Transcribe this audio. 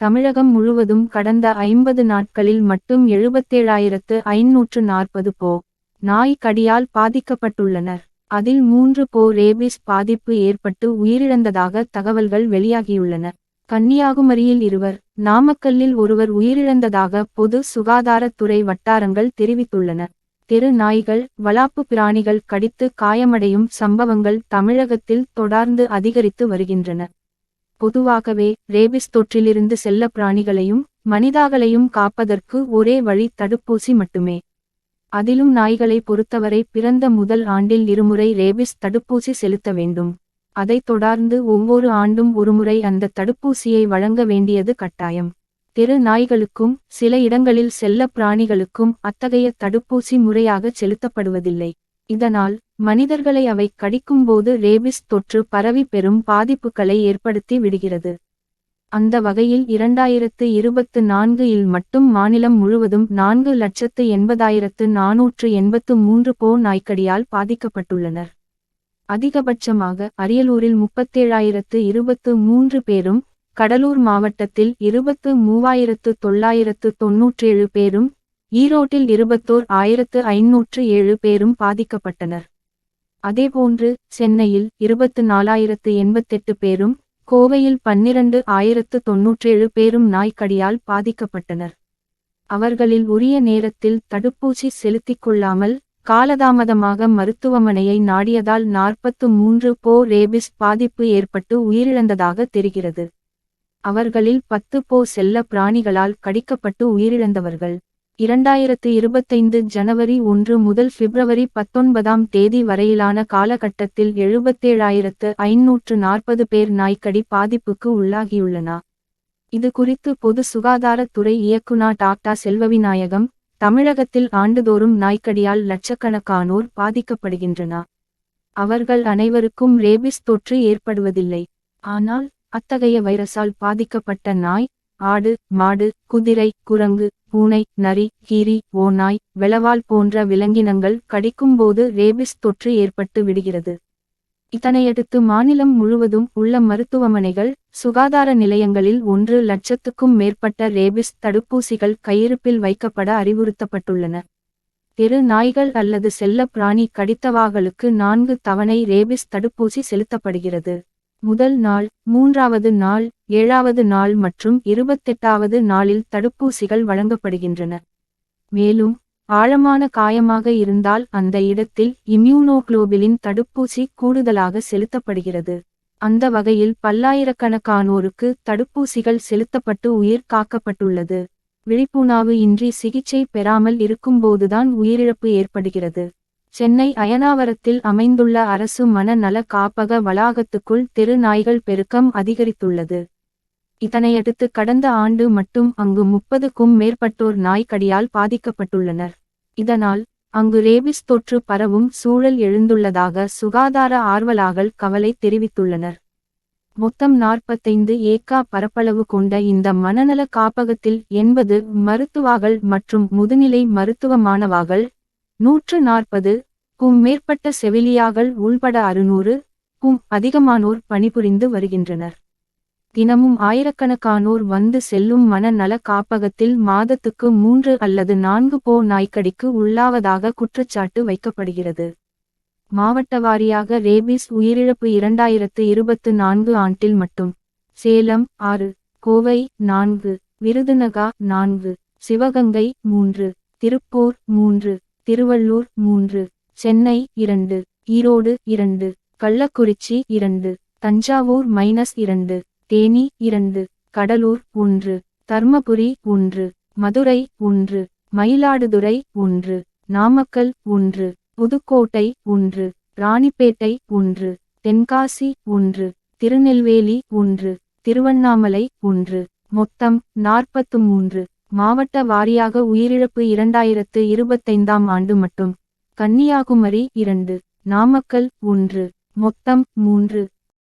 தமிழகம் முழுவதும் கடந்த ஐம்பது நாட்களில் மட்டும் எழுபத்தேழாயிரத்து ஐநூற்று நாற்பது போ நாய் கடியால் பாதிக்கப்பட்டுள்ளனர். அதில் மூன்று போ ரேபிஸ் பாதிப்பு ஏற்பட்டு உயிரிழந்ததாக தகவல்கள் வெளியாகியுள்ளன. கன்னியாகுமரியில் இருவர் நாமக்கல்லில் ஒருவர் உயிரிழந்ததாக பொது சுகாதாரத்துறை வட்டாரங்கள் தெரிவித்துள்ளன. தெரு நாய்கள் வளாப்பு பிராணிகள் கடித்து காயமடையும் சம்பவங்கள் தமிழகத்தில் தொடர்ந்து அதிகரித்து வருகின்றன. பொதுவாகவே ரேபிஸ் தொற்றிலிருந்து செல்ல பிராணிகளையும் மனிதாகளையும் காப்பதற்கு ஒரே வழி தடுப்பூசி மட்டுமே. அதிலும் நாய்களை பொறுத்தவரை பிறந்த முதல் ஆண்டில் இருமுறை ரேபிஸ் தடுப்பூசி செலுத்த வேண்டும். அதைத் தொடர்ந்து ஒவ்வொரு ஆண்டும் ஒருமுறை அந்த தடுப்பூசியை வழங்க வேண்டியது கட்டாயம். தெரு நாய்களுக்கும் சில இடங்களில் செல்ல பிராணிகளுக்கும் அத்தகைய தடுப்பூசி முறையாக செலுத்தப்படுவதில்லை. இதனால் மனிதர்களை அவை கடிக்கும்போது ரேபிஸ் தொற்று பரவி பெரும் பாதிப்புகளை ஏற்படுத்தி விடுகிறது. அந்த வகையில் இரண்டாயிரத்து இருபத்து நான்கு இல் மட்டும் மாநிலம் முழுவதும் நான்கு லட்சத்து எண்பதாயிரத்து நாநூற்று எண்பத்து மூன்று போ நாய்க்கடியால் பாதிக்கப்பட்டுள்ளனர். அதிகபட்சமாக அரியலூரில் முப்பத்தேழாயிரத்து இருபத்து மூன்று பேரும் கடலூர் மாவட்டத்தில் இருபத்து மூவாயிரத்து தொள்ளாயிரத்து தொன்னூற்றேழு பேரும் ஈரோட்டில் இருபத்தோர் ஆயிரத்து ஐநூற்று ஏழு பேரும் பாதிக்கப்பட்டனர். அதேபோன்று சென்னையில் இருபத்து நாலாயிரத்து எண்பத்தெட்டு பேரும் கோவையில் பன்னிரண்டு ஆயிரத்து தொன்னூற்றேழு பேரும் நாய்க்கடியால் பாதிக்கப்பட்டனர். அவர்களில் உரிய நேரத்தில் தடுப்பூசி செலுத்திக் கொள்ளாமல் காலதாமதமாக மருத்துவமனையை நாடியதால் நாற்பத்து மூன்று போ ரேபிஸ் பாதிப்பு ஏற்பட்டு உயிரிழந்ததாக தெரிகிறது. அவர்களில் பத்து போ செல்ல பிராணிகளால் கடிக்கப்பட்டு உயிரிழந்தவர்கள். இரண்டாயிரத்து இருபத்தைந்து ஜனவரி ஒன்று முதல் பிப்ரவரி பத்தொன்பதாம் தேதி வரையிலான காலகட்டத்தில் எழுபத்தேழாயிரத்து ஐநூற்று நாற்பது பேர் நாய்க்கடி பாதிப்புக்கு உள்ளாகியுள்ளன. இது குறித்து பொது சுகாதாரத்துறை இயக்குநா டாக்டா செல்வவிநாயகம் தமிழகத்தில் ஆண்டுதோறும் நாய்க்கடியால் லட்சக்கணக்கானோர் பாதிக்கப்படுகின்றன. அவர்கள் அனைவருக்கும் ரேபிஸ் தொற்று ஏற்படுவதில்லை. ஆனால் அத்தகைய வைரஸால் பாதிக்கப்பட்ட நாய் ஆடு மாடு குதிரை குரங்கு பூனை நரி கீரி ஓநாய் வெளவால் போன்ற விலங்கினங்கள் கடிக்கும்போது ரேபிஸ் தொற்று ஏற்பட்டு விடுகிறது. இதனையடுத்து மாநிலம் முழுவதும் உள்ள மருத்துவமனைகள் சுகாதார நிலையங்களில் ஒன்று லட்சத்துக்கும் மேற்பட்ட ரேபிஸ் தடுப்பூசிகள் கையிருப்பில் வைக்கப்பட அறிவுறுத்தப்பட்டுள்ளன. தெரு நாய்கள் அல்லது செல்ல பிராணி கடித்தவாகளுக்கு நான்கு தவணை ரேபிஸ் தடுப்பூசி செலுத்தப்படுகிறது. முதல் நாள் மூன்றாவது நாள் ஏழாவது நாள் மற்றும் இருபத்தெட்டாவது நாளில் தடுப்பூசிகள் வழங்கப்படுகின்றன. மேலும் ஆழமான காயமாக இருந்தால் அந்த இடத்தில் இம்யூனோகுளோபிலின் தடுப்பூசி கூடுதலாக செலுத்தப்படுகிறது. அந்த வகையில் பல்லாயிரக்கணக்கானோருக்கு தடுப்பூசிகள் செலுத்தப்பட்டு உயிர் காக்கப்பட்டுள்ளது. விழிப்புணாவு இன்றி சிகிச்சை பெறாமல் இருக்கும்போதுதான் உயிரிழப்பு ஏற்படுகிறது. சென்னை அயனாவரத்தில் அமைந்துள்ள அரசு மனநல காப்பக வளாகத்துக்குள் தெரு நாய்கள் பெருக்கம் அதிகரித்துள்ளது. இதனையடுத்து கடந்த ஆண்டு மட்டும் அங்கு முப்பதுக்கும் மேற்பட்டோர் நாய்க்கடியால் பாதிக்கப்பட்டுள்ளனர். இதனால் அங்கு ரேபிஸ் தொற்று பரவும் சூழல் எழுந்துள்ளதாக சுகாதார ஆர்வலார்கள் கவலை தெரிவித்துள்ளனர். மொத்தம் நாற்பத்தைந்து ஏக்கா பரப்பளவு கொண்ட இந்த மனநல காப்பகத்தில் எண்பது மருத்துவாகள் மற்றும் முதுநிலை மருத்துவ மாணவாகள் நூற்று நாற்பது கும் மேற்பட்ட செவிலியாகள் உள்பட அறுநூறு கும் அதிகமானோர் பணிபுரிந்து வருகின்றனர். தினமும் ஆயிரக்கணக்கானோர் வந்து செல்லும் மனநல காப்பகத்தில் மாதத்துக்கு மூன்று அல்லது நான்கு போ நாய்க்கடிக்கு உள்ளாவதாக குற்றச்சாட்டு வைக்கப்படுகிறது. மாவட்ட வாரியாக ரேபிஸ் உயிரிழப்பு இரண்டாயிரத்து இருபத்து நான்கு ஆண்டில் மட்டும். சேலம் ஆறு கோவை நான்கு விருதுநகா நான்கு சிவகங்கை மூன்று திருப்பூர் மூன்று திருவள்ளூர் மூன்று சென்னை இரண்டு ஈரோடு இரண்டு கள்ளக்குறிச்சி இரண்டு தஞ்சாவூர் மைனஸ் இரண்டு தேனி இரண்டு கடலூர் ஒன்று தர்மபுரி ஒன்று மதுரை ஒன்று மயிலாடுதுறை ஒன்று நாமக்கல் ஒன்று புதுக்கோட்டை ஒன்று ராணிப்பேட்டை ஒன்று தென்காசி ஒன்று திருநெல்வேலி ஒன்று திருவண்ணாமலை ஒன்று மொத்தம் நாற்பத்து மூன்று. மாவட்ட வாரியாக உயிரிழப்பு இரண்டாயிரத்து இருபத்தைந்தாம் ஆண்டு மட்டும். கன்னியாகுமரி இரண்டு நாமக்கல் ஒன்று மொத்தம் மூன்று.